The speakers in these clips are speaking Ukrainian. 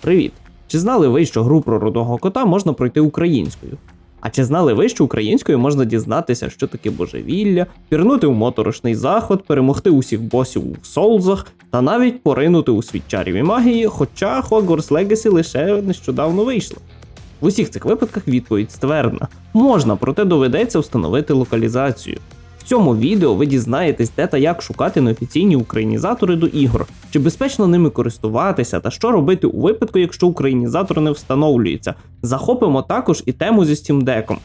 Привіт! Чи знали ви, що гру про рудого кота можна пройти українською? А чи знали ви, що українською можна дізнатися, що таке божевілля, пірнути у моторошний заход, перемогти усіх босів у соулзах та навіть поринути у світ чарів і магії, хоча Hogwarts Legacy лише нещодавно вийшло? В усіх цих випадках відповідь ствердна. Можна, проте доведеться встановити локалізацію. Цьому відео ви дізнаєтесь, де та як шукати неофіційні українізатори до ігор, чи безпечно ними користуватися, та що робити у випадку, якщо українізатор не встановлюється. Захопимо також і тему зі Steam Deck.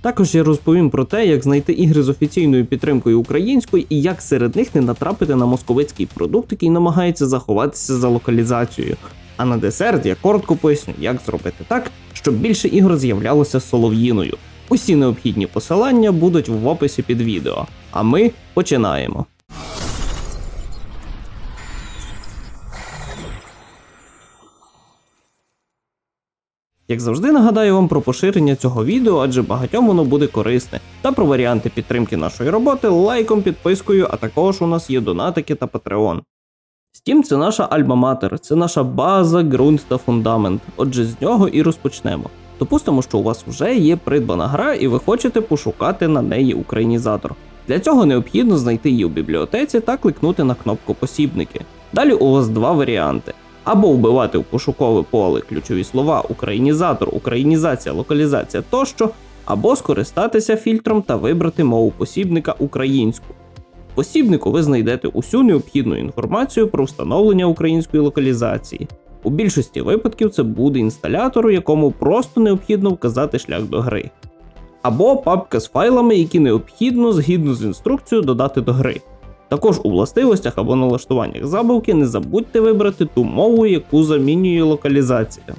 Також я розповім про те, як знайти ігри з офіційною підтримкою української і як серед них не натрапити на московицький продукт, який намагається заховатися за локалізацією. А на десерт я коротко поясню, як зробити так, щоб більше ігор з'являлося солов'їною. Усі необхідні посилання будуть в описі під відео. А ми починаємо. Як завжди нагадаю вам про поширення цього відео, адже багатьом воно буде корисне, та про варіанти підтримки нашої роботи лайком, підпискою, а також у нас є донатики та Patreon. Steam це наша альма-матер, це наша база, ґрунт та фундамент. Отже, з нього і розпочнемо. Допустимо, що у вас вже є придбана гра, і ви хочете пошукати на неї українізатор. Для цього необхідно знайти її у бібліотеці та кликнути на кнопку Посібники. Далі у вас два варіанти: або вбивати в пошукове поле ключові слова українізатор, українізація, локалізація тощо, або скористатися фільтром та вибрати мову посібника українську. В посібнику ви знайдете усю необхідну інформацію про встановлення української локалізації. У більшості випадків це буде інсталятор, якому просто необхідно вказати шлях до гри. Або папка з файлами, які необхідно згідно з інструкцією додати до гри. Також у властивостях або налаштуваннях забавки не забудьте вибрати ту мову, яку замінює локалізація.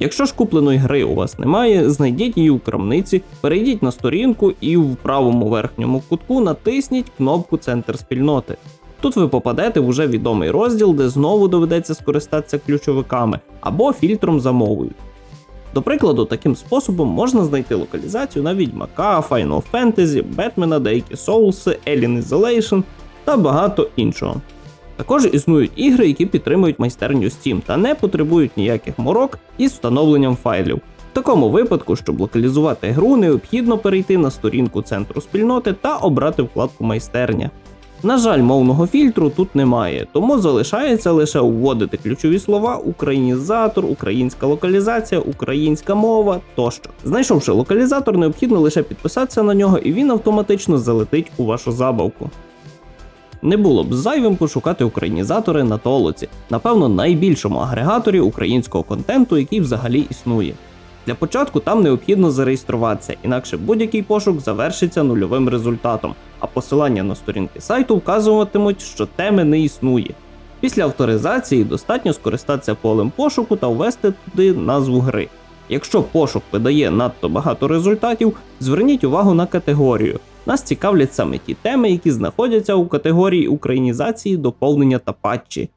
Якщо ж купленої гри у вас немає, знайдіть її у крамниці, перейдіть на сторінку і в правому верхньому кутку натисніть кнопку Центр спільноти. Тут ви попадете в уже відомий розділ, де знову доведеться скористатися ключовиками або фільтром за мовою. До прикладу, таким способом можна знайти локалізацію на Відьмака, Final Fantasy, Бетмена, деякі Souls, Alien Isolation та багато іншого. Також існують ігри, які підтримують майстерню Steam та не потребують ніяких морок із встановленням файлів. В такому випадку, щоб локалізувати гру, необхідно перейти на сторінку центру спільноти та обрати вкладку майстерня. На жаль, мовного фільтру тут немає, тому залишається лише вводити ключові слова українізатор, українська локалізація, українська мова тощо. Знайшовши локалізатор, необхідно лише підписатися на нього, і він автоматично залетить у вашу забавку. Не було б зайвим пошукати українізатори на толоці, напевно, найбільшому агрегаторі українського контенту, який взагалі існує. Для початку там необхідно зареєструватися, інакше будь-який пошук завершиться нульовим результатом, а посилання на сторінки сайту вказуватимуть, що теми не існує. Після авторизації достатньо скористатися полем пошуку та ввести туди назву гри. Якщо пошук видає надто багато результатів, зверніть увагу на категорію. Нас цікавлять саме ті теми, які знаходяться у категорії українізації, доповнення та патчі.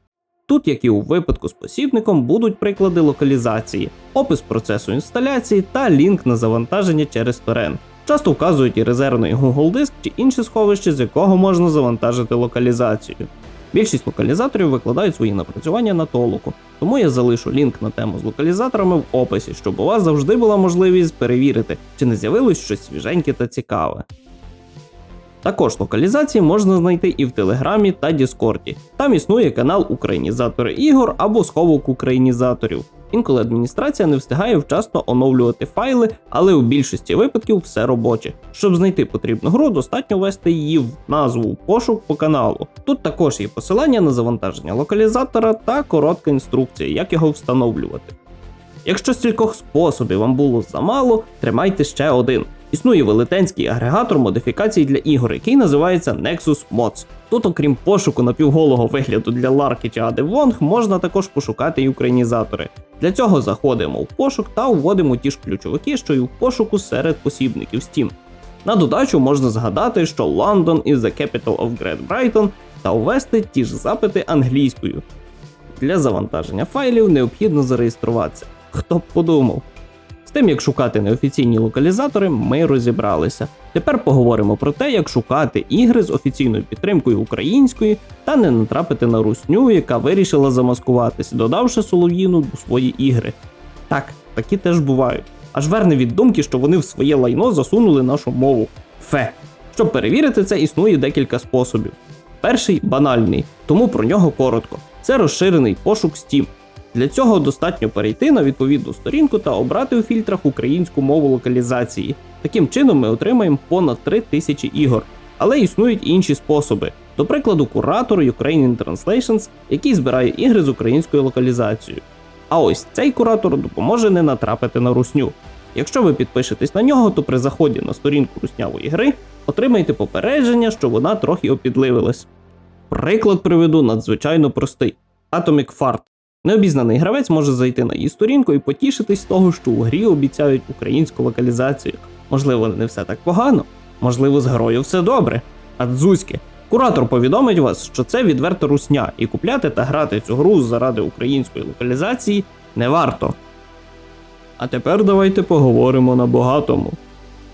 Тут, як і у випадку з посібником, будуть приклади локалізації, опис процесу інсталяції та лінк на завантаження через торрент. Часто вказують і резервний Google диск чи інше сховище, з якого можна завантажити локалізацію. Більшість локалізаторів викладають свої напрацювання на толоку, тому я залишу лінк на тему з локалізаторами в описі, щоб у вас завжди була можливість перевірити, чи не з'явилось щось свіженьке та цікаве. Також локалізації можна знайти і в Телеграмі та Діскорді. Там існує канал Українізатори ігор або сховок українізаторів. Інколи адміністрація не встигає вчасно оновлювати файли, але у більшості випадків все робоче. Щоб знайти потрібну гру, достатньо ввести її в назву пошук по каналу. Тут також є посилання на завантаження локалізатора та коротка інструкція, як його встановлювати. Якщо стількох способів вам було замало, тримайте ще один. Існує велетенський агрегатор модифікацій для ігор, який називається Nexus Mods. Тут, окрім пошуку напівголого вигляду для Ларки чи Ади Вонг, можна також пошукати і українізатори. Для цього заходимо в пошук та вводимо ті ж ключовики, що й у пошуку серед посібників Steam. На додачу можна згадати, що London is the capital of Great Britain та ввести ті ж запити англійською. Для завантаження файлів необхідно зареєструватися. Хто б подумав? З тим, як шукати неофіційні локалізатори, ми розібралися. Тепер поговоримо про те, як шукати ігри з офіційною підтримкою української та не натрапити на русню, яка вирішила замаскуватись, додавши солов'їну у свої ігри. Так, такі теж бувають. Аж верне від думки, що вони в своє лайно засунули нашу мову. Фе. Щоб перевірити це, існує декілька способів. Перший банальний, тому про нього коротко. Це розширений пошук Steam. Для цього достатньо перейти на відповідну сторінку та обрати у фільтрах українську мову локалізації. Таким чином ми отримаємо понад 3000 ігор. Але існують інші способи. До прикладу, куратор Ukrainian Translations, який збирає ігри з українською локалізацією. А ось цей куратор допоможе не натрапити на русню. Якщо ви підпишетесь на нього, то при заході на сторінку руснявої гри отримаєте попередження, що вона трохи опідливилась. Приклад приведу надзвичайно простий: Atomic Fart. Необізнаний гравець може зайти на її сторінку і потішитись з того, що у грі обіцяють українську локалізацію. Можливо, не все так погано, можливо, з грою все добре. А дзузьки. Куратор повідомить вас, що це відверта русня, і купляти та грати цю гру заради української локалізації не варто. А тепер давайте поговоримо на багатому.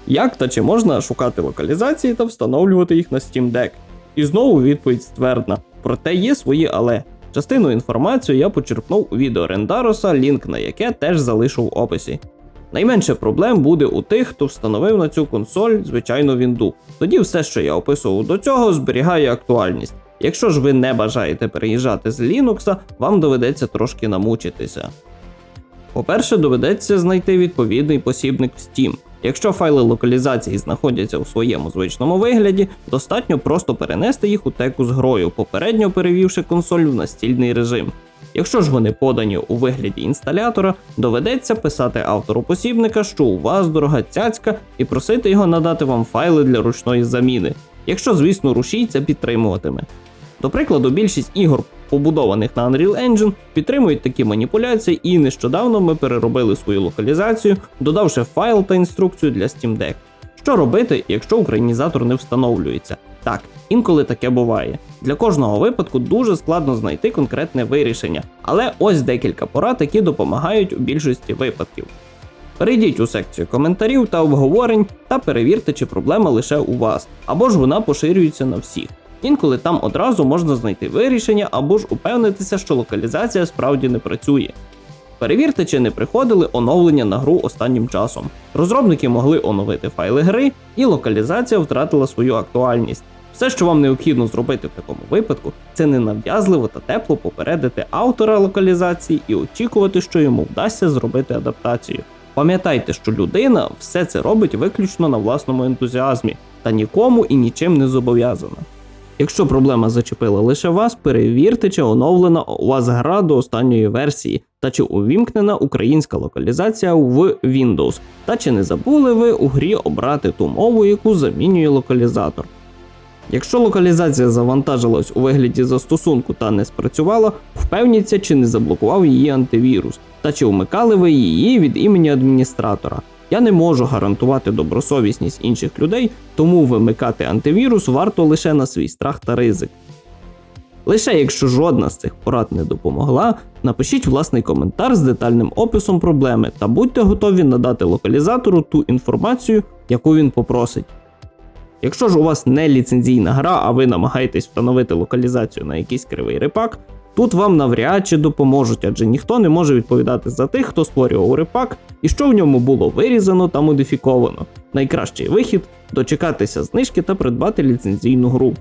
Як та чи можна шукати локалізації та встановлювати їх на Steam Deck? І знову відповідь ствердна. Проте є свої але. Частину інформації я почерпнув у відео Рендароса, лінк на яке теж залишу в описі. Найменше проблем буде у тих, хто встановив на цю консоль звичайну вінду. Тоді все, що я описував до цього, зберігає актуальність. Якщо ж ви не бажаєте переїжджати з Linux, вам доведеться трошки намучитися. По-перше, доведеться знайти відповідний посібник в Steam. Якщо файли локалізації знаходяться у своєму звичному вигляді, достатньо просто перенести їх у теку з грою, попередньо перевівши консоль в настільний режим. Якщо ж вони подані у вигляді інсталятора, доведеться писати автору посібника, що у вас дорога цяцька, і просити його надати вам файли для ручної заміни, якщо, звісно, рушій це підтримуватиме. До прикладу, більшість ігор, побудованих на Unreal Engine, підтримують такі маніпуляції, і нещодавно ми переробили свою локалізацію, додавши файл та інструкцію для Steam Deck. Що робити, якщо українізатор не встановлюється? Так, інколи таке буває. Для кожного випадку дуже складно знайти конкретне вирішення, але ось декілька порад, які допомагають у більшості випадків. Перейдіть у секцію коментарів та обговорень та перевірте, чи проблема лише у вас, або ж вона поширюється на всіх. Інколи там одразу можна знайти вирішення або ж упевнитися, що локалізація справді не працює. Перевірте, чи не приходили оновлення на гру останнім часом. Розробники могли оновити файли гри, і локалізація втратила свою актуальність. Все, що вам необхідно зробити в такому випадку, це ненав'язливо та тепло попередити автора локалізації і очікувати, що йому вдасться зробити адаптацію. Пам'ятайте, що людина все це робить виключно на власному ентузіазмі та нікому і нічим не зобов'язана. Якщо проблема зачепила лише вас, перевірте, чи оновлена у вас гра до останньої версії, та чи увімкнена українська локалізація в Windows, та чи не забули ви у грі обрати ту мову, яку замінює локалізатор. Якщо локалізація завантажилась у вигляді застосунку та не спрацювала, впевніться, чи не заблокував її антивірус, та чи вмикали ви її від імені адміністратора. Я не можу гарантувати добросовісність інших людей, тому вимикати антивірус варто лише на свій страх та ризик. Лише якщо жодна з цих порад не допомогла, напишіть власний коментар з детальним описом проблеми та будьте готові надати локалізатору ту інформацію, яку він попросить. Якщо ж у вас не ліцензійна гра, а ви намагаєтесь встановити локалізацію на якийсь кривий репак, тут вам навряд чи допоможуть, адже ніхто не може відповідати за тих, хто створював репак і що в ньому було вирізано та модифіковано. Найкращий вихід дочекатися знижки та придбати ліцензійну гру.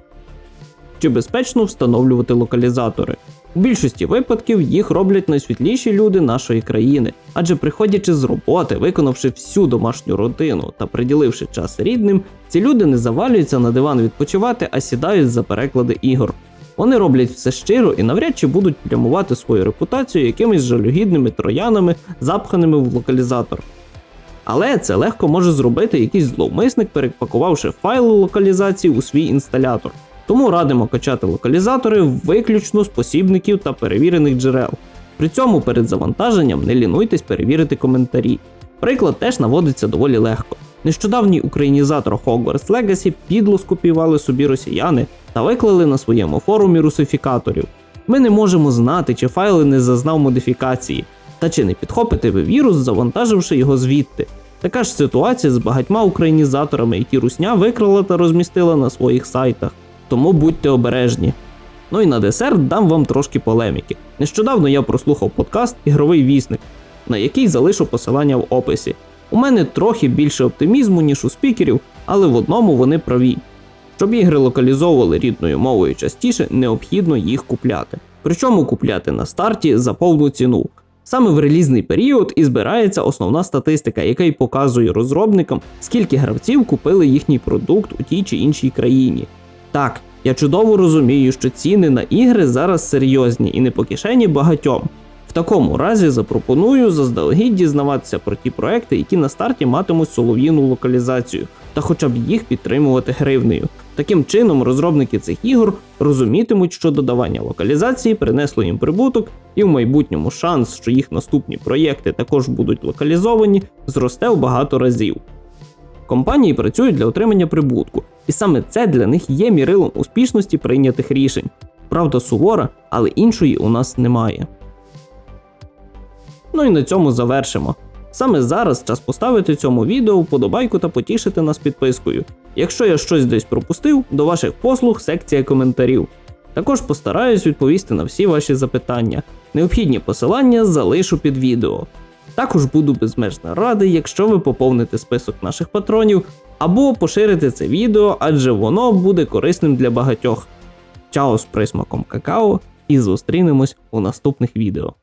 Чи безпечно встановлювати локалізатори? У більшості випадків їх роблять найсвітліші люди нашої країни, адже приходячи з роботи, виконавши всю домашню рутину та приділивши час рідним, ці люди не завалюються на диван відпочивати, а сідають за переклади ігор. Вони роблять все щиро і навряд чи будуть прямувати свою репутацію якимись жалюгідними троянами, запханими в локалізатор. Але це легко може зробити якийсь зловмисник, перепакувавши файли локалізації у свій інсталятор. Тому радимо качати локалізатори виключно з посібників та перевірених джерел. При цьому перед завантаженням не лінуйтесь перевірити коментарі. Приклад теж наводиться доволі легко. Нещодавній українізатор Hogwarts Legacy підло скопіювали собі росіяни та виклали на своєму форумі русифікаторів. Ми не можемо знати, чи файл не зазнав модифікації, та чи не підхопите ви вірус, завантаживши його звідти. Така ж ситуація з багатьма українізаторами, які русня викрала та розмістила на своїх сайтах. Тому будьте обережні. Ну і на десерт дам вам трошки полеміки. Нещодавно я прослухав подкаст Ігровий вісник, на який залишу посилання в описі. У мене трохи більше оптимізму, ніж у спікерів, але в одному вони праві. Щоб ігри локалізовували рідною мовою частіше, необхідно їх купляти. Причому купляти на старті за повну ціну. Саме в релізний період і збирається основна статистика, яка й показує розробникам, скільки гравців купили їхній продукт у тій чи іншій країні. Так, я чудово розумію, що ціни на ігри зараз серйозні і не по кишені багатьом. Такому разі запропоную заздалегідь дізнаватися про ті проекти, які на старті матимуть солов'їну локалізацію, та хоча б їх підтримувати гривнею. Таким чином, розробники цих ігор розумітимуть, що додавання локалізації принесло їм прибуток, і в майбутньому шанс, що їх наступні проєкти також будуть локалізовані, зросте в багато разів. Компанії працюють для отримання прибутку, і саме це для них є мірилом успішності прийнятих рішень. Правда сувора, але іншої у нас немає. Ну і на цьому завершимо. Саме зараз час поставити цьому відео вподобайку та потішити нас підпискою. Якщо я щось десь пропустив, до ваших послуг секція коментарів. Також постараюсь відповісти на всі ваші запитання. Необхідні посилання залишу під відео. Також буду безмежно радий, якщо ви поповните список наших патронів або поширите це відео, адже воно буде корисним для багатьох. Чао з присмаком какао і зустрінемось у наступних відео.